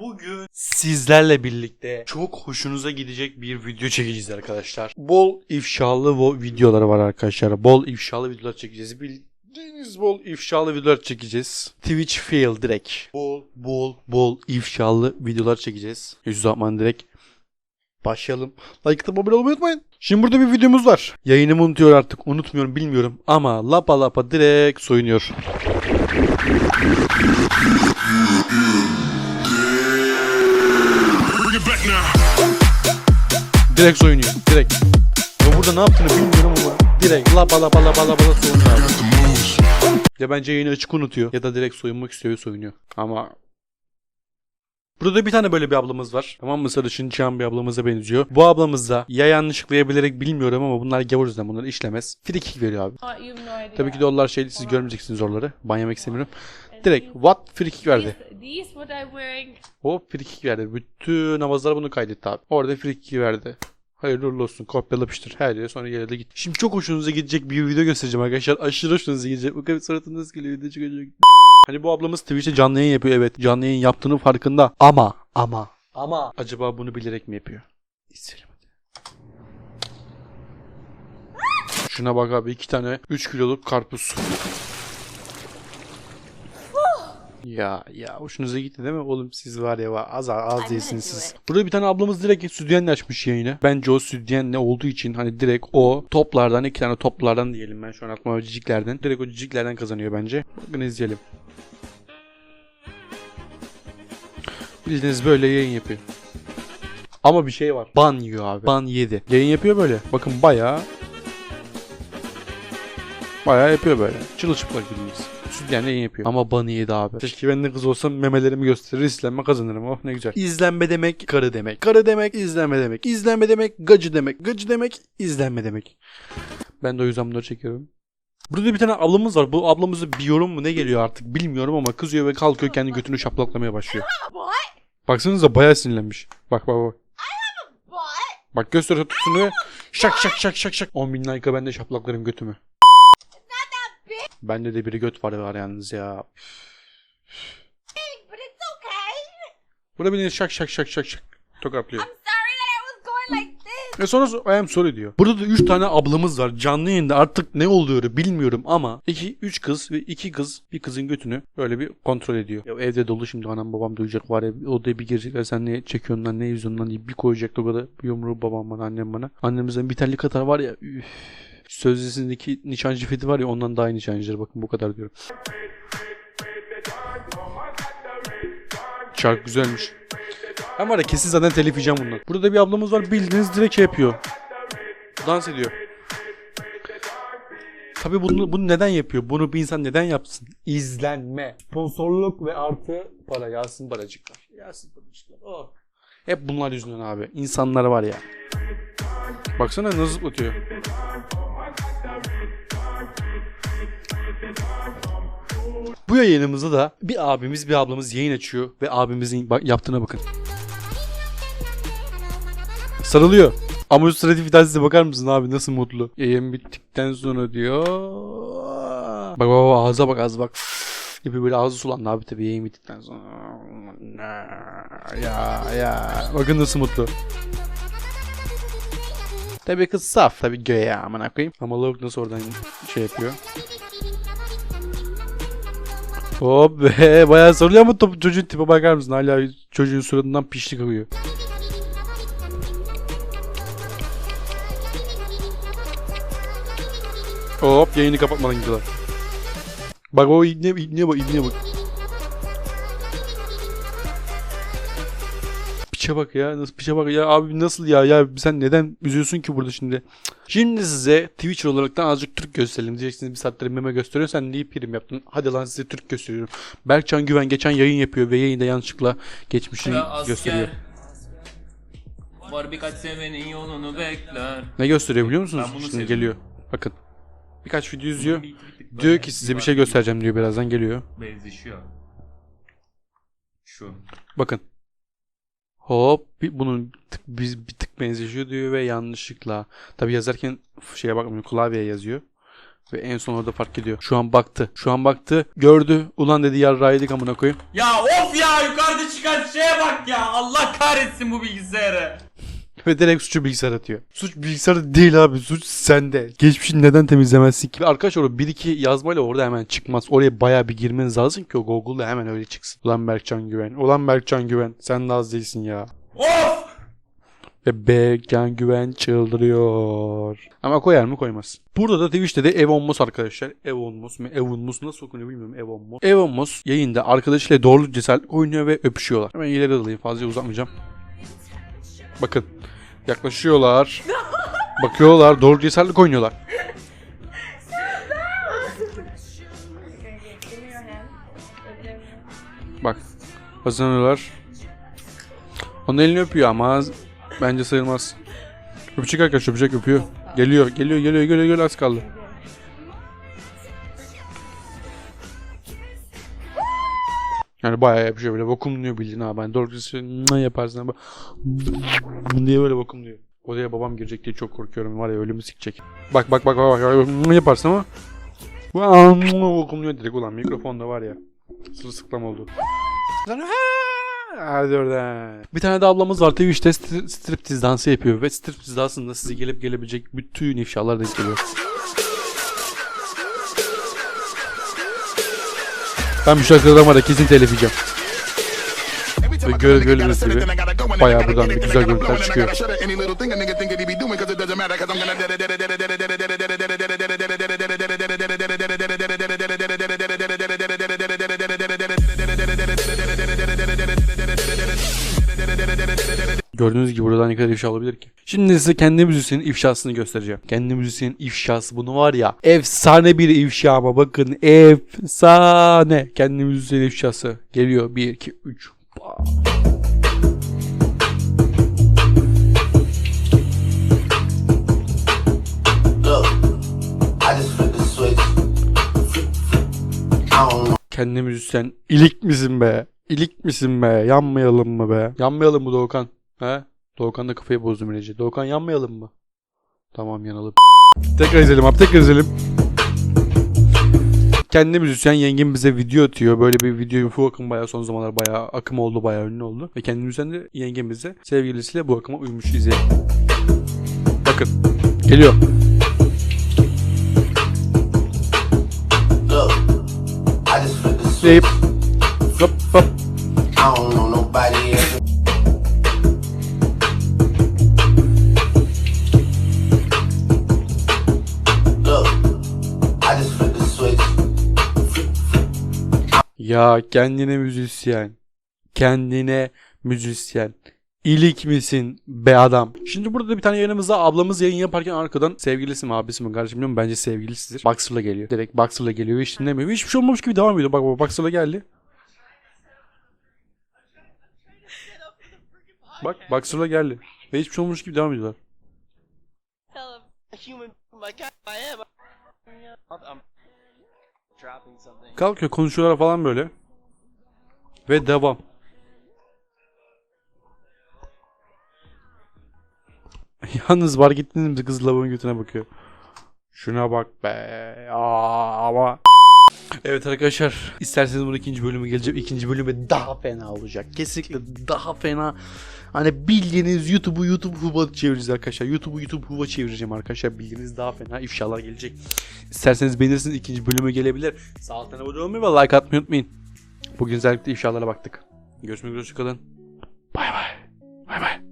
Bugün sizlerle birlikte çok hoşunuza gidecek bir video çekeceğiz arkadaşlar. Bol ifşalı videoları var arkadaşlar. Bol ifşalı videolar çekeceğiz. Bildiğiniz bol ifşalı videolar çekeceğiz. Twitch fail direkt. Bol bol bol ifşalı videolar çekeceğiz. Yüz zaman direkt Başlayalım. Like atıp abone olmayı unutmayın. Şimdi burada bir videomuz var. Yayınımı unutuyor artık. Unutmuyorum bilmiyorum. Ama lapa lapa direkt soyunuyor. Direkt soyunuyor. Direkt. Ya burada ne yaptığını bilmiyorum ama direkt lapa lapa lapa lapa da soyunuyor. Ya bence yayını açık unutuyor ya da direkt soyunmak istiyor ve soyunuyor. Ama Burada bir tane böyle bir ablamız var. Tamam mı? Sarışın çiğan bir ablamıza benziyor. Bu ablamız da ya yanlışlıkla ya bilerek bilmiyorum ama bunlar gavur yüzden bunları işlemez. Free kick veriyor abi. Tabii ki de onlar şey siz görmeyeceksiniz oraları. Ben yemek istemiyorum. Direkt what free kick verdi. These, what I'm wearing. O free kick verdi. Bütün namazlar bunu kaydetti abi. Orada free kick verdi. Hayırlı uğurlu olsun. Kopyala yapıştır. Her yere sonra yere de git. Şimdi çok hoşunuza gidecek bir video göstereceğim arkadaşlar. Aşırı hoşunuza gidecek. Bakın suratı nasıl geliyor. Video çıkacak. Hani bu ablamız Twitch'te canlı yayın yapıyor. Evet canlı yayın yaptığının farkında. Ama ama ama acaba bunu bilerek mi yapıyor? İzleyelim. Şuna bak abi iki tane 3 kiloluk karpuz. Ya ya hoşunuza gitti değil mi? Oğlum siz var ya var, az az değilsiniz siz. Burada bir tane ablamız direkt stüdyenle açmış yayını. Bence o stüdyenle olduğu için hani direkt o toplardan iki tane toplardan diyelim ben şu an aklıma ciciklerden. Direkt o ciciklerden kazanıyor bence. Bakın izleyelim. Bildiğiniz böyle yayın yapıyor. Ama bir şey var. Ban yiyor abi. Ban yedi. Yayın yapıyor böyle. Bakın bayağı Bayağı yapıyor böyle. Çırılçıplak bildiğiniz. Sütyen yayın yapıyor. Ama banı yedi abi. Keşke ben de kız olsam memelerimi gösterir izlenme kazanırım. Oh ne güzel. İzlenme demek karı demek. Karı demek izlenme demek. İzlenme demek gacı demek. Gacı demek izlenme demek. Ben de o yüzden bunları çekiyorum. Burada bir tane ablamız var. Bu ablamızı bir yorum mu ne geliyor artık bilmiyorum ama kızıyor ve kalkıyor kendi götünü şaplaklamaya başlıyor. Baksanıza bayağı sinirlenmiş. Bak bak bak. Bak gösteriyor tutsun ve şak şak şak şak şak. 10 bin like'a ben de şaplaklarım götümü. Bende de biri göt var var yalnız ya. But it's okay. Burada beni şak şak şak şak şak tokatlıyor. Sorry that I was going like this. Ve sonra I am sorry diyor. Burada da 3 tane ablamız var. Canlı yayında artık ne oluyor bilmiyorum ama 2 3 kız ve 2 kız bir kızın götünü böyle bir kontrol ediyor. Ya evde dolu şimdi anam babam duyacak var ya odaya bir girecekler sen ne çekiyorsun lan ne lan diye bir koyacak o kadar yumruğu babam bana annem bana. Annemizden bir terlik atar var ya üf. Sözlüsündeki nişancı feti var ya ondan daha iyi nişancıdır bakın bu kadar diyorum. Şarkı güzelmiş. Ben var ya kesin zaten telif yiyeceğim bundan. Burada da bir ablamız var bildiğiniz direkt şey yapıyor. Dans ediyor. Tabi bunu, bunu neden yapıyor? Bunu bir insan neden yapsın? İzlenme. Sponsorluk ve artı para. Yasin paracıklar. Yasin paracıklar. Oh. Hep bunlar yüzünden abi. İnsanlar var ya. Baksana nasıl zıplatıyor. Bu yayınımızda da bir abimiz bir ablamız yayın açıyor ve abimizin yaptığına bakın. Sarılıyor. Sıradaki vitesine bakar mısın abi nasıl mutlu. Yayın bittikten sonra diyor. Bak bak bak ağza bak ağza bak. Gibi böyle ağzı sulandı abi tabii yayın bittikten sonra. Ya ya. Bakın nasıl mutlu. Tabii kız saf. Tabii göğe amına koyayım. Ama lavuk nasıl oradan şey yapıyor. Hop be bayağı sarılıyor ama top, çocuğun tipe bakar mısın? Hala çocuğun suratından pişlik akıyor. Hop yayını kapatmadan gidiyorlar. Bak o ibne, ibne bak ibne bak. Piçe bak ya nasıl piçe bak ya abi nasıl ya ya sen neden üzüyorsun ki burada şimdi? Şimdi size Twitch olaraktan azıcık Türk gösterelim. Diyeceksiniz bir saattir meme gösteriyor sen niye prim yaptın? Hadi lan size Türk gösteriyorum. Berkcan Güven geçen yayın yapıyor ve yayında yanlışlıkla geçmişini asker. gösteriyor. Var birkaç sevenin yolunu bekler. Ne gösteriyor biliyor musunuz? Şimdi seviyorum. geliyor. Bakın. Birkaç video izliyor. Bir- bir tık Diyor ki size bir şey göstereceğim diyor birazdan geliyor. Benzeşiyor. Şu. Bakın. Hop bir, bunun tık, bir, bir tık benzeşiyor diyor ve yanlışlıkla. Tabi yazarken şeye bakmıyor klavyeye yazıyor. Ve en son orada fark ediyor. Şu an baktı. Şu an baktı. Gördü. Ulan dedi yarrağıydık amına koyayım. Ya of ya yukarıda çık çıkan şeye bak ya. Allah kahretsin bu bilgisayarı. Ve direkt suçu bilgisayar atıyor. Suç bilgisayarda değil abi. Suç sende. Geçmişini neden temizlemezsin ki? Arkadaşlar o bir iki yazmayla orada hemen çıkmaz. Oraya bayağı bir girmeniz lazım ki o Google'da hemen öyle çıksın. Ulan Berkcan Güven. Ulan Berkcan Güven. Sen de az değilsin ya. Of! Ve Berkcan Güven çıldırıyor. Ama koyar mı koymaz. Burada da Twitch'te de Evon Mos arkadaşlar. Evon Mos mu? Evon Mos nasıl okunuyor bilmiyorum. Evon Mos. Evon Mos yayında arkadaşıyla doğruluk cesaret oynuyor ve öpüşüyorlar. Hemen ileri alayım. Fazla uzatmayacağım. Bakın. Yaklaşıyorlar. Bakıyorlar. Doğru cesaretlik oynuyorlar. Bak. Kazanıyorlar. Onun elini öpüyor ama bence sayılmaz. Öpecek arkadaş öpecek öpüyor. Geliyor geliyor geliyor geliyor geliyor az kaldı. Yani bayağı yapıyor böyle vakumluyor bildiğin abi. Ben doğru ne yaparsın ama diye böyle vakumluyor. Odaya babam girecek diye çok korkuyorum var ya ölümü sikecek. Bak bak bak bak bak ne yaparsın ama vakumluyor direkt ulan mikrofon da var ya. Sırılsıklam oldu. Hadi oradan. Bir tane de ablamız var Twitch'te stri- striptiz dansı yapıyor ve striptiz dansında size gelip gelebilecek bütün ifşalar denk geliyor. Ben var ya kesin telif yiyeceğim. Ve göre gördüğünüz gibi bayağı buradan bir güzel görüntüler çıkıyor. Gördüğünüz gibi buradan ne kadar ifşa olabilir ki? Şimdi size kendi müzisyenin ifşasını göstereceğim. Kendi müzisyenin ifşası bunu var ya. Efsane bir ifşa ama bakın efsane. Kendi müzisyenin ifşası. Geliyor 1 2 3. Look, I just flipped the switch. I don't know. Kendi müzisyen ilik misin be? İlik misin be? Yanmayalım mı be? Yanmayalım mı Doğukan? He? Doğukan da kafayı bozdu Mireci. Doğukan yanmayalım mı? Tamam yanalım. Tekrar izleyelim abi tekrar izleyelim. Kendi müzisyen yengem bize video atıyor. Böyle bir video bu akım bayağı son zamanlar bayağı akım oldu bayağı ünlü oldu. Ve kendi müzisyen de yengem bize sevgilisiyle bu akıma uymuş izleyelim. Bakın. Geliyor. Look, I just flipped the switch. Deyip. Hop hop. Ya kendine müzisyen. Kendine müzisyen. İlik misin be adam? Şimdi burada bir tane yanımızda ablamız yayın yaparken arkadan sevgilisi mi abisi mi kardeşim bilmiyorum bence sevgilisidir. Boxer'la geliyor. Direkt Boxer'la geliyor hiç dinlemiyor. Hiçbir şey olmamış gibi devam ediyor. Bak bak Boxer'la geldi. Bak Boxer'la geldi. Ve hiçbir şey olmamış gibi devam ediyorlar. Kalkıyor konuşuyorlar falan böyle. Ve devam. Yalnız var gittiğimizde kız lavabonun götüne bakıyor. Şuna bak be. Aa, ama. Evet arkadaşlar isterseniz bunun ikinci bölümü gelecek. İkinci bölümü daha fena olacak. Kesinlikle daha fena. Hani bildiğiniz YouTube'u YouTube Huba çevireceğiz arkadaşlar. YouTube'u YouTube Huba çevireceğim arkadaşlar. Bildiğiniz daha fena ifşalar gelecek. İsterseniz beğenirsiniz ikinci bölümü gelebilir. Sağ altına abone olmayı ve like atmayı unutmayın. Bugün özellikle ifşalara baktık. Görüşmek üzere hoşçakalın. Bay bay. Bay bay.